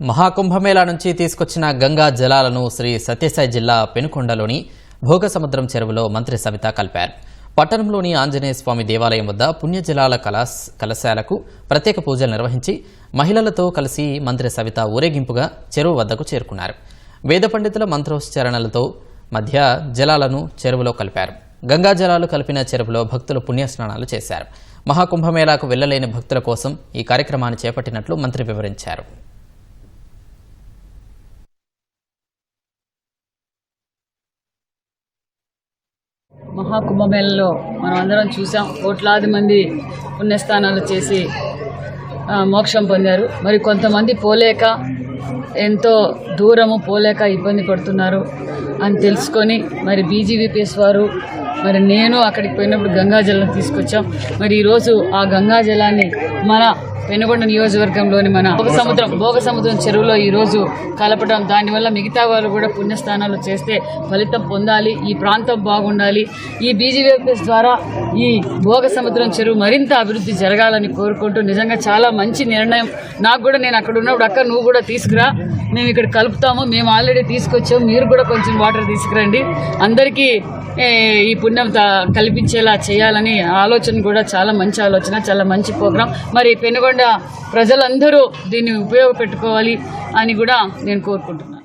మహాకుంభమేళా నుంచి తీసుకొచ్చిన గంగా జలాలను శ్రీ సత్యసాయి జిల్లా పెనుకొండలోని భోగసముద్రం చెరువులో మంత్రి సవిత కలిపారు. పట్టణంలోని ఆంజనేయ స్వామి దేవాలయం వద్ద పుణ్యజలాల కలాస్ కలశాలకు ప్రత్యేక పూజలు నిర్వహించి మహిళలతో కలిసి మంత్రి సవిత ఊరేగింపుగా చెరువు వద్దకు చేరుకున్నారు. వేద పండితుల మంత్రోచ్చారణలతో మధ్య జలాలను చెరువులో కలిపారు. గంగా జలాలు కలిపిన చెరువులో భక్తులు పుణ్యస్నానాలు చేశారు. మహాకుంభమేళాకు వెళ్ళలేని భక్తుల కోసం ఈ కార్యక్రమాన్ని చేపట్టినట్లు మంత్రి వివరించారు. మహాకుంభమేళలో మనం అందరం చూసాం కోట్లాది మంది పుణ్యస్థానాలు చేసి మోక్షం పొందారు. మరి కొంతమంది పోలేక ఎంతో దూరము పోలేక ఇబ్బంది పడుతున్నారు అని తెలుసుకొని మరి బీజీవీపీఎస్ వారు మరి నేను అక్కడికి పోయినప్పుడు గంగాజలం తీసుకొచ్చాం. మరి ఈరోజు ఆ గంగాజలాన్ని మన పెనుగొండ నియోజకవర్గంలోని మన భోగ సముద్రం భోగ సముద్రం చెరువులో ఈరోజు కలపడం. దానివల్ల మిగతా వాళ్ళు కూడా పుణ్యస్థానాలు చేస్తే ఫలితం పొందాలి ఈ ప్రాంతం బాగుండాలి. ఈ బీజీవీఎస్ ద్వారా ఈ భోగ సముద్రం చెరువు మరింత అభివృద్ధి జరగాలని కోరుకుంటూ నిజంగా చాలా మంచి నిర్ణయం. నాకు కూడా నేను అక్కడ ఉన్నప్పుడు అక్క నువ్వు కూడా తీసుకురా. మేము ఇక్కడ కలుపుతాము. మేము ఆల్రెడీ తీసుకొచ్చాము. మీరు కూడా కొంచెం వాటర్ తీసుకురండి. అందరికీ ఈ పుణ్యం త- కల్పించేలా చేయాలని ఆలోచన కూడా చాలా మంచి ఆలోచన చాలా మంచి ప్రోగ్రాం మరి పెనుగొండ ప్రజలందరూ దీన్ని ఉపయోగపెట్టుకోవాలి అని కూడా నేను కోరుకుంటున్నాను.